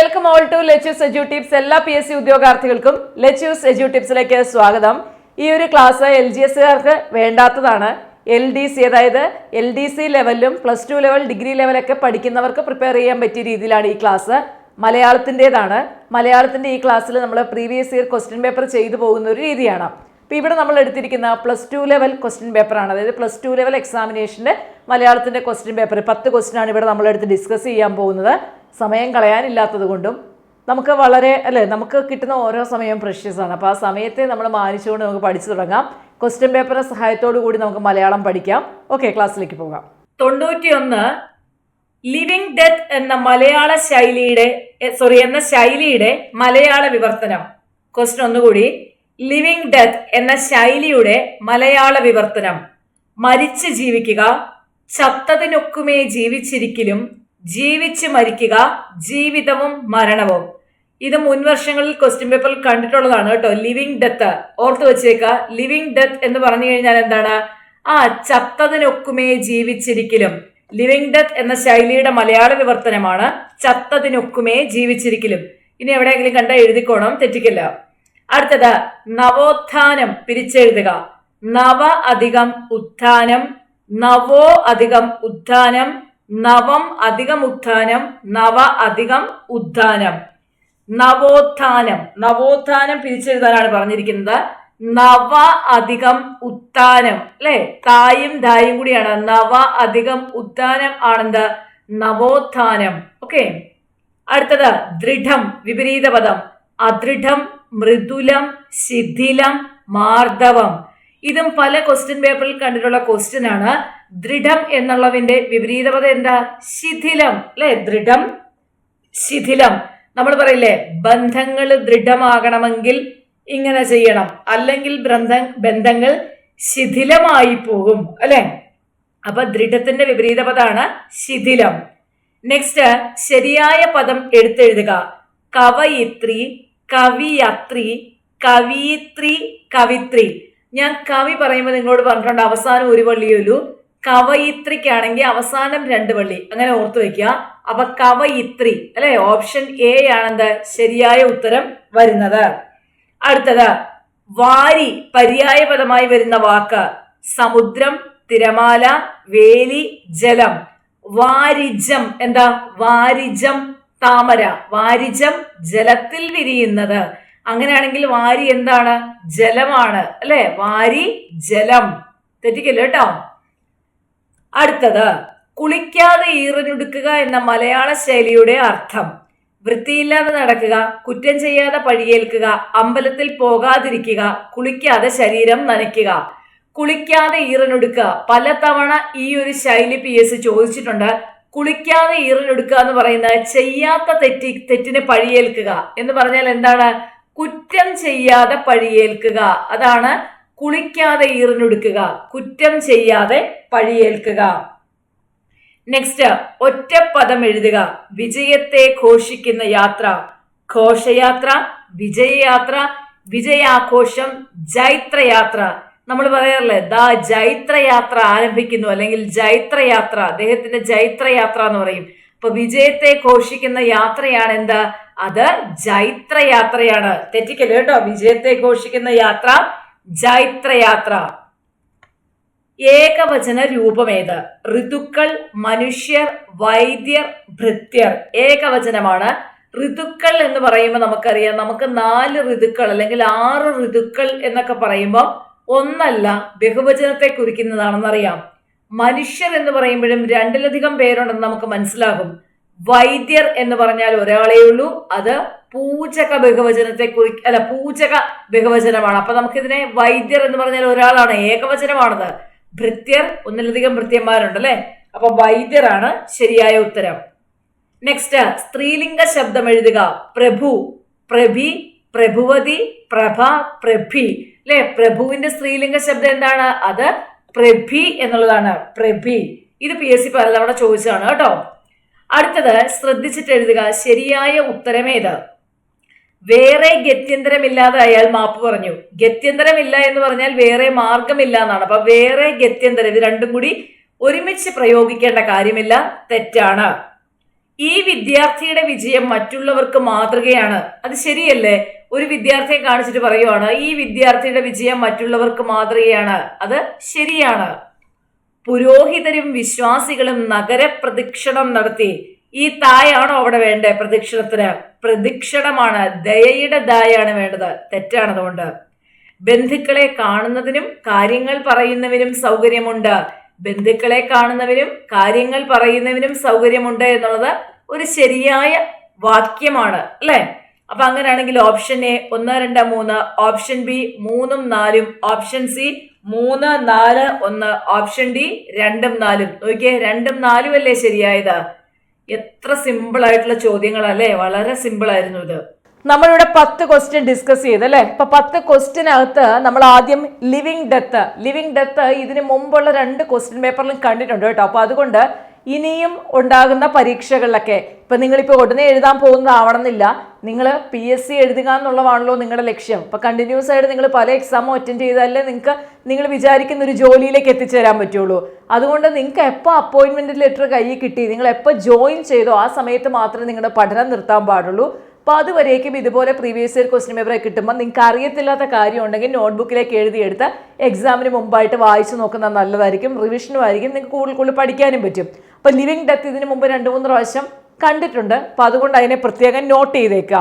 Welcome all to Lechus edu tips എല്ലാ P S C ഉദ്യോഗാർത്ഥികൾക്കും Lechus edu ടിപ്സിലേക്ക് സ്വാഗതം. ഈ ഒരു ക്ലാസ് എൽ ജി എസ്സുകാർക്ക് വേണ്ടാത്തതാണ്. എൽ ഡി സി അതായത് എൽ ഡി സി ലെവലിലും പ്ലസ് ടു ലെവൽ ഡിഗ്രി ലെവലൊക്കെ പഠിക്കുന്നവർക്ക് പ്രിപ്പയർ ചെയ്യാൻ പറ്റിയ രീതിയിലാണ് ഈ ക്ലാസ് മലയാളത്തിന്റെതാണ്. മലയാളത്തിന്റെ ഈ ക്ലാസ്സിൽ നമ്മൾ പ്രീവിയസ് ഇയർ ക്വസ്റ്റ്യൻ പേപ്പർ ചെയ്തു പോകുന്ന ഒരു രീതിയാണ്. അപ്പോൾ ഇവിടെ നമ്മൾ എടുത്തിരിക്കുന്ന പ്ലസ് ടു ലെവൽ ക്വസ്റ്റ്യൻ പേപ്പറാണ് അതായത് പ്ലസ് ടു ലെവൽ എക്സാമിനേഷന്റെ മലയാളത്തിന്റെ ക്വസ്റ്റ്യൻ പേപ്പർ പത്ത് ക്വസ്റ്റ്യൻ ആണ് ഇവിടെ നമ്മളെടുത്ത് ഡിസ്കസ് ചെയ്യാൻ പോകുന്നത്. സമയം കളയാനില്ലാത്തത് കൊണ്ടും നമുക്ക് വളരെ അല്ലേ നമുക്ക് കിട്ടുന്ന ഓരോ സമയവും പ്രഷ്യസ് ആണ്. അപ്പോൾ ആ സമയത്തെ നമ്മൾ മാനിച്ചുകൊണ്ട് നമുക്ക് പഠിച്ചു തുടങ്ങാം. ക്വസ്റ്റ്യൻ പേപ്പറിന്റെ സഹായത്തോടു കൂടി നമുക്ക് മലയാളം പഠിക്കാം. ഓക്കെ ക്ലാസ്സിലേക്ക് പോകാം. തൊണ്ണൂറ്റിയൊന്ന് ലിവിങ് ഡെത്ത് എന്ന മലയാള ശൈലിയുടെ സോറി എന്ന ശൈലിയുടെ മലയാള വിവർത്തനം. ക്വസ്റ്റ്യൻ ഒന്നുകൂടി. ലിവിങ് ഡെത്ത് എന്ന ശൈലിയുടെ മലയാള വിവർത്തനം. മരിച്ച് ജീവിക്കുക ചത്തതിനൊക്കുമേ ജീവിച്ചിരിക്കലും ജീവിച്ച് മരിക്കുക ജീവിതവും മരണവും. ഇത് മുൻ വർഷങ്ങളിൽ ക്വസ്റ്റ്യൻ പേപ്പറിൽ കണ്ടിട്ടുള്ളതാണ് കേട്ടോ. ലിവിങ് ഡെത്ത് ഓർത്ത് വെച്ചേക്ക. ലിവിങ് ഡെത്ത് എന്ന് പറഞ്ഞു കഴിഞ്ഞാൽ എന്താണ്? ആ ചത്തതിനൊക്കുമേ ജീവിച്ചിരിക്കലും. ലിവിങ് ഡെത്ത് എന്ന ശൈലിയുടെ മലയാള വിവർത്തനമാണ് ചത്തതിനൊക്കുമേ ജീവിച്ചിരിക്കലും. ഇനി എവിടെയെങ്കിലും കണ്ട എഴുതിക്കോണം തെറ്റിക്കില്ല. അടുത്തത് നവോത്ഥാനം പിരിച്ചെഴുതുക. നവ അധികം ഉത്ഥാനം നവോ അധികം ഉത്ഥാനം നവം അധികം ഉത്ഥാനം നവ അധികം ഉദ്ധാനം നവോത്ഥാനം. നവോത്ഥാനം പിരിച്ചെഴുതാനാണ് പറഞ്ഞിരിക്കുന്നത്. നവ അധികം ഉത്ഥാനം. അല്ലെ? തായും ധായും കൂടിയാണ്. നവ അധികം ഉത്ഥാനം ആണെന്ത്? നവോത്ഥാനം. ഓക്കെ. അടുത്തത് ദൃഢം വിപരീത പദം. അദൃഢം മൃദുലം ശിഥിലം മാർദ്ദവം ഇതും പല ക്വസ്റ്റ്യൻ പേപ്പറിൽ കണ്ടിട്ടുള്ള ക്വസ്റ്റ്യൻ ആണ്. ദൃഢം എന്നുള്ളതിന്റെ വിപരീതപദം എന്താ? ശിഥിലം. അല്ലെ? ദൃഢം ശിഥിലം. നമ്മൾ പറയില്ലേ ബന്ധങ്ങൾ ദൃഢമാകണമെങ്കിൽ ഇങ്ങനെ ചെയ്യണം. അല്ലെങ്കിൽ ബന്ധ ബന്ധങ്ങൾ ശിഥിലമായി പോകും. അല്ലെ? അപ്പൊ ദൃഢത്തിന്റെ വിപരീതപദാണ് ശിഥിലം. നെക്സ്റ്റ് ശരിയായ പദം എടുത്തെഴുതുക. കവയിത്രി കവിയത്രി കവിയിത്രി കവിത്രി. ഞാൻ കവി പറയുമ്പോൾ നിങ്ങളോട് പറഞ്ഞിട്ടുണ്ട് അവസാനം ഒരു വള്ളിയുള്ളൂ കവയിത്രിക്കാണെങ്കിൽ അവസാനം രണ്ട് വള്ളി. അങ്ങനെ ഓർത്തു വെക്കുക. അപ്പൊ കവയിത്രി അല്ലെ? ഓപ്ഷൻ എ ആണെന്ത് ശരിയായ ഉത്തരം വരുന്നത്. അടുത്തത് വാരി പര്യായ പദമായി വരുന്ന വാക്ക്. സമുദ്രം തിരമാല വേലി ജലം. വാരിജം എന്താ? വാരിജം താമര. വാരിജം ജലത്തിൽ വിരിയുന്നത്. അങ്ങനെയാണെങ്കിൽ വാരി എന്താണ്? ജലമാണ് അല്ലെ? വാരി ജലം. തെറ്റിക്കല്ലോ കേട്ടോ? അടുത്തത് കുളിക്കാതെ ഈറനൊടുക്കുക എന്ന മലയാള ശൈലിയുടെ അർത്ഥം. വൃത്തിയില്ലാതെ നടക്കുക കുറ്റം ചെയ്യാതെ പഴിയേൽക്കുക അമ്പലത്തിൽ പോകാതിരിക്കുക കുളിക്കാതെ ശരീരം നനയ്ക്കുക. കുളിക്കാതെ ഈറനൊടുക്കുക പലതവണ ഈ ഒരു ശൈലി പി എസ് ചോദിച്ചിട്ടുണ്ട്. കുളിക്കാതെ ഈറനൊടുക്കുക എന്ന് പറയുന്നത് ചെയ്യാത്ത തെറ്റി തെറ്റിന് പഴിയേൽക്കുക എന്ന് പറഞ്ഞാൽ എന്താണ്? കുറ്റം ചെയ്യാതെ പഴിയേൽക്കുക അതാണ് കുളിക്കാതെ ഈറിനൊടുക്കുക കുറ്റം ചെയ്യാതെ പഴിയേൽക്കുക. നെക്സ്റ്റ് ഒറ്റപ്പദം എഴുതുക. വിജയത്തെ ഘോഷിക്കുന്ന യാത്ര. ഘോഷയാത്ര വിജയയാത്ര വിജയാഘോഷം ജൈത്രയാത്ര. നമ്മൾ പറയാറില്ലേ ദാ ജൈത്രയാത്ര ആരംഭിക്കുന്നു അല്ലെങ്കിൽ ജൈത്രയാത്ര അദ്ദേഹത്തിന്റെ ജൈത്രയാത്ര എന്ന് പറയും. അപ്പൊ വിജയത്തെ ഘോഷിക്കുന്ന യാത്രയാണ് എന്താ? അത് ജൈത്രയാത്രയാണ്. തെറ്റിക്കല്ലേ കേട്ടോ? വിജയത്തെ ഘോഷിക്കുന്ന യാത്ര ജൈത്രയാത്ര. ഏകവചന രൂപമേത്. ഋതുക്കൾ മനുഷ്യർ വൈദ്യർ ഭൃത്യർ. ഏകവചനമാണ്. ഋതുക്കൾ എന്ന് പറയുമ്പോൾ നമുക്കറിയാം നമുക്ക് നാല് ഋതുക്കൾ അല്ലെങ്കിൽ ആറ് ഋതുക്കൾ എന്നൊക്കെ പറയുമ്പോൾ ഒന്നല്ല ബഹുവചനത്തെ കുറിക്കുന്നതാണെന്നറിയാം. മനുഷ്യർ എന്ന് പറയുമ്പോഴും രണ്ടിലധികം പേരുണ്ടെന്ന് നമുക്ക് മനസ്സിലാകും. വൈദ്യർ എന്ന് പറഞ്ഞാൽ ഒരാളേ ഉള്ളൂ അത് പൂജക ബഹുവചനത്തെ കുറി അല്ല പൂജക ബഹുവചനമാണ്. അപ്പൊ നമുക്കിതിനെ വൈദ്യർ എന്ന് പറഞ്ഞാൽ ഒരാളാണ്. ഏകവചനമാണത്. ഭൃത്യർ ഒന്നിലധികം ഭൃത്യന്മാരുണ്ട് അല്ലെ അപ്പൊ വൈദ്യരാണ് ശരിയായ ഉത്തരം. നെക്സ്റ്റ് സ്ത്രീലിംഗ ശബ്ദം എഴുതുക. പ്രഭു പ്രഭി പ്രഭുവതി പ്രഭ പ്രഭി. അല്ലെ പ്രഭുവിന്റെ സ്ത്രീലിംഗ ശബ്ദം എന്താണ്? അത് പ്രഭി എന്നുള്ളതാണ്. പ്രഭി. ഇത് പി എസ് സി പലതവണ ചോദിച്ചതാണ് കേട്ടോ. അടുത്തത് ശ്രദ്ധിച്ചിട്ട് എഴുതുക. ശരിയായ ഉത്തരമേത്? വേറെ ഗത്യന്തരമില്ലാതെ അയാൾ മാപ്പ് പറഞ്ഞു. ഗത്യന്തരമില്ല എന്ന് പറഞ്ഞാൽ വേറെ മാർഗമില്ല എന്നാണ്. അപ്പൊ വേറെ ഗത്യന്തരം ഇത് രണ്ടും കൂടി ഒരുമിച്ച് പ്രയോഗിക്കേണ്ട കാര്യമില്ല തെറ്റാണ്. ഈ വിദ്യാർത്ഥിയുടെ വിജയം മറ്റുള്ളവർക്ക് മാതൃകയാണ്. അത് ശരിയല്ലേ? ഒരു വിദ്യാർത്ഥിയെ കാണിച്ചിട്ട് പറയുവാണ് ഈ വിദ്യാർത്ഥിയുടെ വിജയം മറ്റുള്ളവർക്ക് മാതൃകയാണ്. അത് ശരിയാണ്. പുരോഹിതരും വിശ്വാസികളും നഗരപ്രദക്ഷിണം നടത്തി. ഈ തായാണോ അവിടെ വേണ്ടേ പ്രദക്ഷിണത്തിന്. പ്രദക്ഷിണമാണ്. ദയയുടെ ദായാണ് വേണ്ടത്. തെറ്റാണ് അതുകൊണ്ട്. ബന്ധുക്കളെ കാണുന്നതിനും കാര്യങ്ങൾ പറയുന്നവനും സൗകര്യമുണ്ട്. ബന്ധുക്കളെ കാണുന്നവരും കാര്യങ്ങൾ പറയുന്നവനും സൗകര്യമുണ്ട് എന്നുള്ളത് ഒരു ശരിയായ വാക്യമാണ് അല്ലെ? അപ്പൊ അങ്ങനെയാണെങ്കിൽ ഓപ്ഷൻ എ ഒന്ന് രണ്ട് മൂന്ന് ഓപ്ഷൻ ബി മൂന്നും നാലും ഓപ്ഷൻ സി മൂന്ന് നാല് ഒന്ന് ഓപ്ഷൻ ഡി രണ്ടും നാലും. നോക്കിയേ രണ്ടും നാലും അല്ലേ ശരിയായത്? എത്ര സിമ്പിൾ ആയിട്ടുള്ള ചോദ്യങ്ങളല്ലേ? വളരെ സിമ്പിൾ ആയിരുന്നു ഇത്. നമ്മളിവിടെ പത്ത് ക്വസ്റ്റ്യൻ ഡിസ്കസ് ചെയ്ത് അല്ലേ? ഇപ്പൊ പത്ത് ക്വസ്റ്റ്യനകത്ത് നമ്മൾ ആദ്യം ലിവിങ് ഡെത്ത് ലിവിങ് ഡെത്ത് ഇതിന് മുമ്പുള്ള രണ്ട് ക്വസ്റ്റ്യൻ പേപ്പറിലും കണ്ടിട്ടുണ്ട് കേട്ടോ. അപ്പൊ അതുകൊണ്ട് ഇനിയും ഉണ്ടാകുന്ന പരീക്ഷകളിലൊക്കെ. ഇപ്പം നിങ്ങളിപ്പോൾ ഉടനെ എഴുതാൻ പോകുന്നതാവണമെന്നില്ല നിങ്ങൾ പി എസ് സി എഴുതുക എന്നുള്ളതാണല്ലോ നിങ്ങളുടെ ലക്ഷ്യം. ഇപ്പം കണ്ടിന്യൂസ് ആയിട്ട് നിങ്ങൾ പല എക്സാമും അറ്റൻഡ് ചെയ്താലേ നിങ്ങൾക്ക് നിങ്ങൾ വിചാരിക്കുന്ന ഒരു ജോലിയിലേക്ക് എത്തിച്ചേരാൻ പറ്റുള്ളൂ. അതുകൊണ്ട് നിങ്ങൾക്ക് എപ്പോൾ അപ്പോയിൻമെന്റ് ലെറ്റർ കയ്യിൽ കിട്ടി നിങ്ങൾ എപ്പോൾ ജോയിൻ ചെയ്തോ ആ സമയത്ത് മാത്രമേ നിങ്ങളുടെ പഠനം നിർത്താൻ പാടുള്ളൂ. അപ്പോൾ അതുവരേക്കും ഇതുപോലെ പ്രീവിയസ് ഇയർ ക്വസ്റ്റ്യൻ പേപ്പർ കിട്ടുമ്പോൾ നിങ്ങൾക്ക് അറിയത്തില്ലാത്ത കാര്യം ഉണ്ടെങ്കിൽ നോട്ട്ബുക്കിലേക്ക് എഴുതിയെടുത്ത് എക്സാമിന് മുമ്പായിട്ട് വായിച്ചു നോക്കുന്നത് നല്ലതായിരിക്കും. റിവിഷനും ആയിരിക്കും. നിങ്ങൾക്ക് കൂടുതൽ കൂടുതൽ പഠിക്കാനും പറ്റും. അപ്പോൾ ലിവിങ് ഡെത്ത് ഇതിന് മുമ്പ് രണ്ട് മൂന്ന് പ്രാവശ്യം കണ്ടിട്ടുണ്ട്. അപ്പോൾ അതുകൊണ്ട് അതിനെ പ്രത്യേകം നോട്ട് ചെയ്തേക്കുക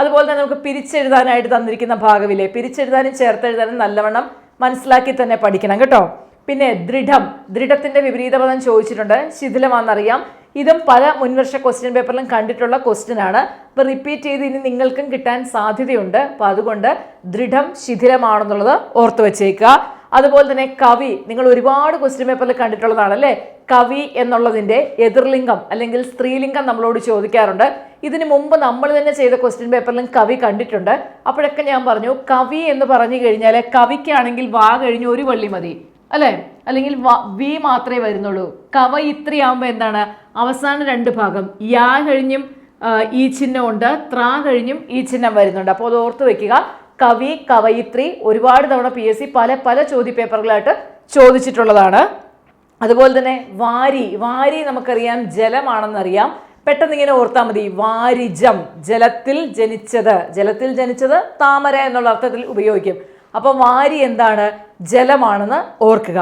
അതുപോലെ തന്നെ നമുക്ക് പിരിച്ചെഴുതാനായിട്ട് തന്നിരിക്കുന്ന ഭാഗമില്ലേ പിരിച്ചെഴുതാനും ചേർത്തെഴുതാനും നല്ലവണ്ണം മനസ്സിലാക്കി തന്നെ പഠിക്കണം കേട്ടോ. പിന്നെ ദൃഢം. ദൃഢത്തിന്റെ വിപരീത പദം ചോദിച്ചിട്ടുണ്ട്. ശിഥിലമാണെന്നറിയാം. ഇതും പല മുൻവർഷ ക്വസ്റ്റ്യൻ പേപ്പറിലും കണ്ടിട്ടുള്ള ക്വസ്റ്റ്യൻ ആണ്. അപ്പോൾ റിപ്പീറ്റ് ചെയ്ത് ഇനി നിങ്ങൾക്കും കിട്ടാൻ സാധ്യതയുണ്ട്. അപ്പോൾ അതുകൊണ്ട് ദൃഢം ശിഥിലമാണെന്നുള്ളത് ഓർത്തു വെച്ചേക്കുക അതുപോലെ തന്നെ കവി നിങ്ങൾ ഒരുപാട് ക്വസ്റ്റ്യൻ പേപ്പറിൽ കണ്ടിട്ടുള്ളതാണ് അല്ലേ? കവി എന്നുള്ളതിന്റെ എതിർലിംഗം അല്ലെങ്കിൽ സ്ത്രീലിംഗം നമ്മളോട് ചോദിക്കാറുണ്ട്. ഇതിനു മുമ്പ് നമ്മൾ തന്നെ ചെയ്ത ക്വസ്റ്റ്യൻ പേപ്പറിലും കവി കണ്ടിട്ടുണ്ട്. അപ്പോഴൊക്കെ ഞാൻ പറഞ്ഞു കവി എന്ന് പറഞ്ഞു കഴിഞ്ഞാൽ കവിക്കാണെങ്കിൽ വാ കഴിഞ്ഞ് ഒരു വള്ളി മതി അല്ലേ? അല്ലെങ്കിൽ വി മാത്രമേ വരുന്നുള്ളൂ. കവ ഇത്രയാകുമ്പോൾ എന്താണ്? അവസാന രണ്ട് ഭാഗം യാ കഴിഞ്ഞും ഈ ചിഹ്നമുണ്ട് ത്രാ കഴിഞ്ഞും ഈ ചിഹ്നം വരുന്നുണ്ട്. അപ്പോൾ അത് ഓർത്ത് വെക്കുക കവി കവയിത്രി ഒരുപാട് തവണ പി എസ് സി പല പല ചോദ്യ പേപ്പറുകളായിട്ട് ചോദിച്ചിട്ടുള്ളതാണ്. അതുപോലെ തന്നെ വാരി വാരി നമുക്കറിയാം ജലമാണെന്നറിയാം. പെട്ടെന്ന് ഇങ്ങനെ ഓർത്താൽ മതി വാരിജം ജലത്തിൽ ജനിച്ചത്. ജലത്തിൽ ജനിച്ചത് താമര എന്നുള്ള അർത്ഥത്തിൽ ഉപയോഗിക്കും. അപ്പോൾ വാരി എന്താണ്? ജലമാണെന്ന് ഓർക്കുക.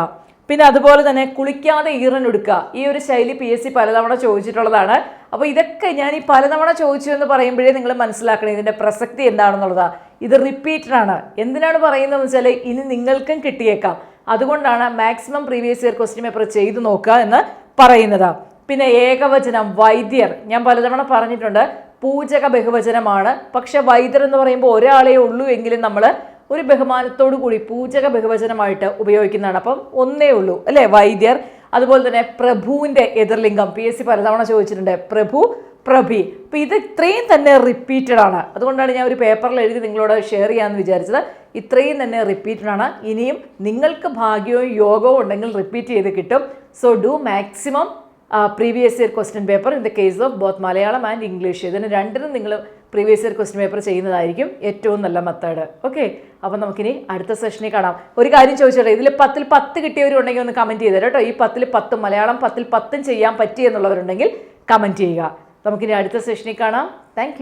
പിന്നെ അതുപോലെ തന്നെ കുളിക്കാതെ ഈറനൊടുക്കുക ഈ ഒരു ശൈലി പി എസ് സി പലതവണ ചോദിച്ചിട്ടുള്ളതാണ്. അപ്പോൾ ഇതൊക്കെ ഞാൻ ഈ പലതവണ ചോദിച്ചു എന്ന് പറയുമ്പോഴേ നിങ്ങൾ മനസ്സിലാക്കണം ഇതിന്റെ പ്രസക്തി എന്താണെന്നുള്ളതാ. ഇത് റിപ്പീറ്റഡാണ് എന്തിനാണ് പറയുന്നതെന്ന് വെച്ചാൽ ഇനി നിങ്ങൾക്കും കിട്ടിയേക്കാം. അതുകൊണ്ടാണ് maximum previous year question paper ചെയ്തു നോക്കുക എന്ന് പറയുന്നത്. പിന്നെ ഏകവചനം വൈദ്യർ. ഞാൻ പലതവണ പറഞ്ഞിട്ടുണ്ട് പൂജക ബഹുവചനമാണ്. പക്ഷെ വൈദ്യർ എന്ന് പറയുമ്പോൾ ഒരാളേ ഉള്ളൂ എങ്കിലും നമ്മൾ ഒരു ബഹുമാനത്തോടു കൂടി പൂജക ബഹുവചനമായിട്ട് ഉപയോഗിക്കുന്നതാണ്. അപ്പം ഒന്നേ ഉള്ളൂ അല്ലേ? വൈദ്യർ. അതുപോലെ തന്നെ പ്രഭുവിന്റെ എതിർലിംഗം. പി എസ് സി പലതവണ ചോദിച്ചിട്ടുണ്ട് പ്രഭു പ്രഭി. അപ്പോൾ ഇത് ഇത്രയും തന്നെ റിപ്പീറ്റഡ് ആണ്. അതുകൊണ്ടാണ് ഞാൻ ഒരു പേപ്പറിൽ എഴുതി നിങ്ങളോട് ഷെയർ ചെയ്യാമെന്ന് വിചാരിച്ചത്. ഇത്രയും തന്നെ റിപ്പീറ്റഡ് ആണ്. ഇനിയും നിങ്ങൾക്ക് ഭാഗ്യവും യോഗവും ഉണ്ടെങ്കിൽ റിപ്പീറ്റ് ചെയ്ത് കിട്ടും. So do maximum previous year question paper in the case of both Malayalam and English ഇതിന് രണ്ടിനും നിങ്ങൾ പ്രീവിയസ് ഇയർ ക്വസ്റ്റ്യൻ പേപ്പർ ചെയ്യുന്നതായിരിക്കും ഏറ്റവും നല്ല മെത്തേഡ് ഓക്കെ അപ്പോൾ നമുക്കിനി അടുത്ത സെഷനിൽ കാണാം. ഒരു കാര്യം ചോദിച്ചോട്ടെ? ഇതിൽ പത്തിൽ പത്ത് കിട്ടിയവരുണ്ടെങ്കിൽ ഒന്ന് കമന്റ് ചെയ്തേരാം കേട്ടോ. ഈ പത്തിൽ പത്തും മലയാളം പത്തിൽ പത്തും ചെയ്യാൻ പറ്റി എന്നുള്ളവരുണ്ടെങ്കിൽ കമന്റ് ചെയ്യുക. നമുക്കിനി അടുത്ത സെഷനിൽ കാണാം. താങ്ക്